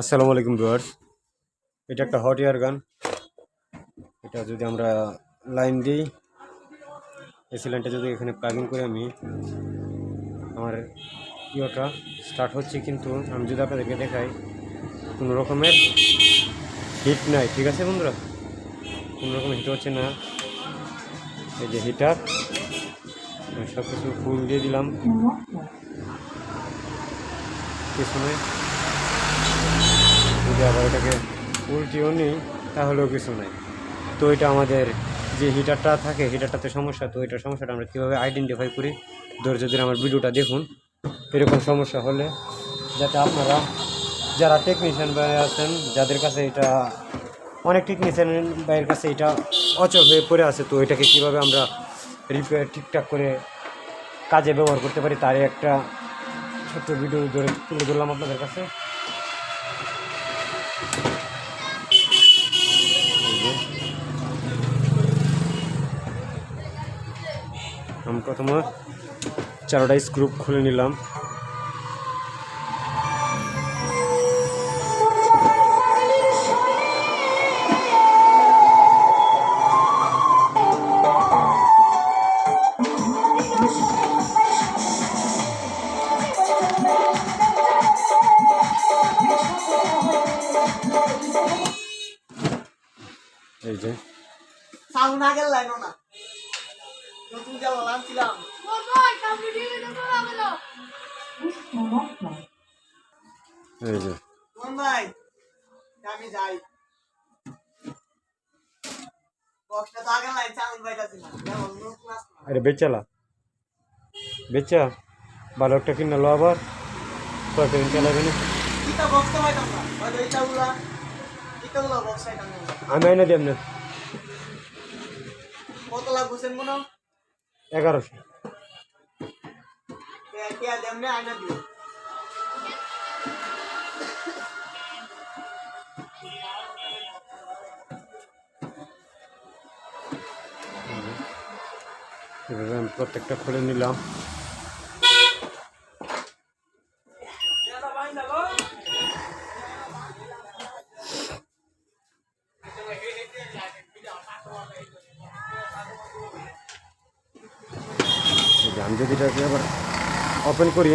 আসসালামু আলাইকুম ভিউয়ার্স। এটা একটা হট এয়ার গান। এটা যদি আমরা লাইন দিই এসি লাইনটা যদি এখানে প্লাগ ইন করে আমি আমার ইয়েটা স্টার্ট হচ্ছে কিন্তু আমি যদি আপনাদেরকে দেখাই কোনো রকমের হিট নাই ঠিক আছে বন্ধুরা? কোনো রকম হিট হচ্ছে না। এই যে হিটার সব কিছু ফুল দিয়ে দিলাম। পিছনে যদি আবার এটাকে উল্টিও নিই, তাহলেও কিছু নাই। তো এটা আমাদের যে হিটারটা থাকে হিটারটাতে সমস্যা, তো এটার সমস্যাটা আমরা কীভাবে আইডেন্টিফাই করি? ধৈর্য ধরে আমার ভিডিওটা দেখুন। এরকম সমস্যা হলে যাতে আপনারা, যারা টেকনিশিয়ান ভাই আছেন, যাদের কাছে এটা, অনেক টেকনিশিয়ান ভাইয়ের কাছে এটা অচল হয়ে পড়ে আছে, তো এটাকে কীভাবে আমরা রিপেয়ার ঠিকঠাক করে কাজে ব্যবহার করতে পারি, তারই একটা ছোট্ট ভিডিও ধরে তুলে ধরলাম আপনাদের কাছে। আমি প্রথমে চারোটা স্ক্রুপ খুলে নিলাম। এই যে। সাউন্ড আগে লাইনো না। নতুন জ্বালা আনছিলাম। এই যে। কোন ভাই আমি যাই। বক্সটা তো আগে লাইন না। আরে বেচালা। বেচা ভালো একটা কিনা লো আবার। কয়েকটা দিন না। আমি আইনা দিলাম না। কত লাখ বুঝছেন মনে এগারোশো। প্রত্যেকটা খুলে নিলাম। আমি যদি এটাকে আবার ওপেন করি,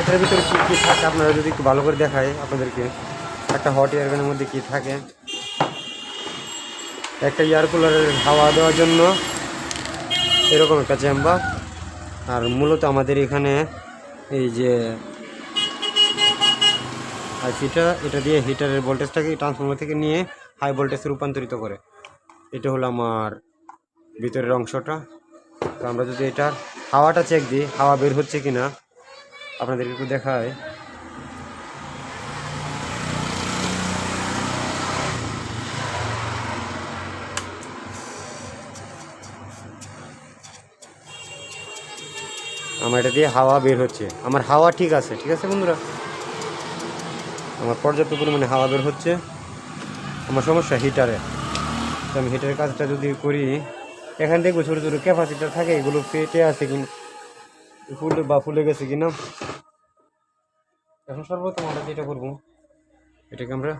এটার ভিতরে কী কী থাকে আপনারা যদি একটু ভালো করে দেখায় আপনাদেরকে। একটা হট এয়ারগানের মধ্যে কী থাকে? একটা এয়ার কুলারের হাওয়া দেওয়ার জন্য এরকম একটা চেম্বার আর মূলত আমাদের এখানে এই যে আইসিটা এটা দিয়ে হিটারের ভোল্টেজটাকে ট্রান্সফর্মার থেকে নিয়ে হাই ভোল্টেজে রূপান্তরিত করে। এটা হলো আমার ভিতরের অংশটা। আমরা যদি এটার হাওয়াটা চেক দিই, হাওয়া বের হচ্ছে কি না আপনাদেরকে একটু দেখায় আমার এটা দিয়ে হাওয়া বের হচ্ছে। আমার হাওয়া ঠিক আছে ঠিক আছে বন্ধুরা? আমার পর্যাপ্ত পরিমাণে হাওয়া বের হচ্ছে। আমার সমস্যা হিটারে। তো আমি হিটারের কাজটা যদি করি এখান দেখব ছোটো ছোটো ক্যাপাসিটার থাকে, এগুলো পেটে আছে কি ফুলে বা ফুলে গেছে কিনা এখন সর্বপ্রথম আমরা যেটা করব, এটাকে আমরা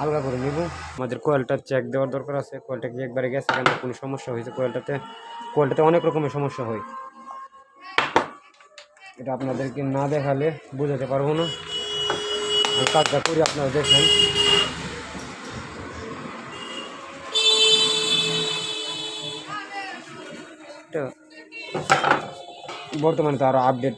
আলগা করে নেব। আমাদের কোয়েলটা চেক দেওয়ার দরকার আছে। কোয়েলটা কি একবারে গেছে কেন, কোনো সমস্যা হয়েছে কোয়েলটাতে কোয়েলটাতে অনেক রকমের সমস্যা হয়। এটা আপনাদেরকে না দেখালে বোঝাতে পারব না। কাজটা করি, আপনারা দেখেন। বর্তমানে তো আপডেট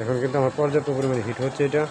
এখন কিন্তু আমার পর্যাপ্ত পরিমাণে হিট হচ্ছে এটা।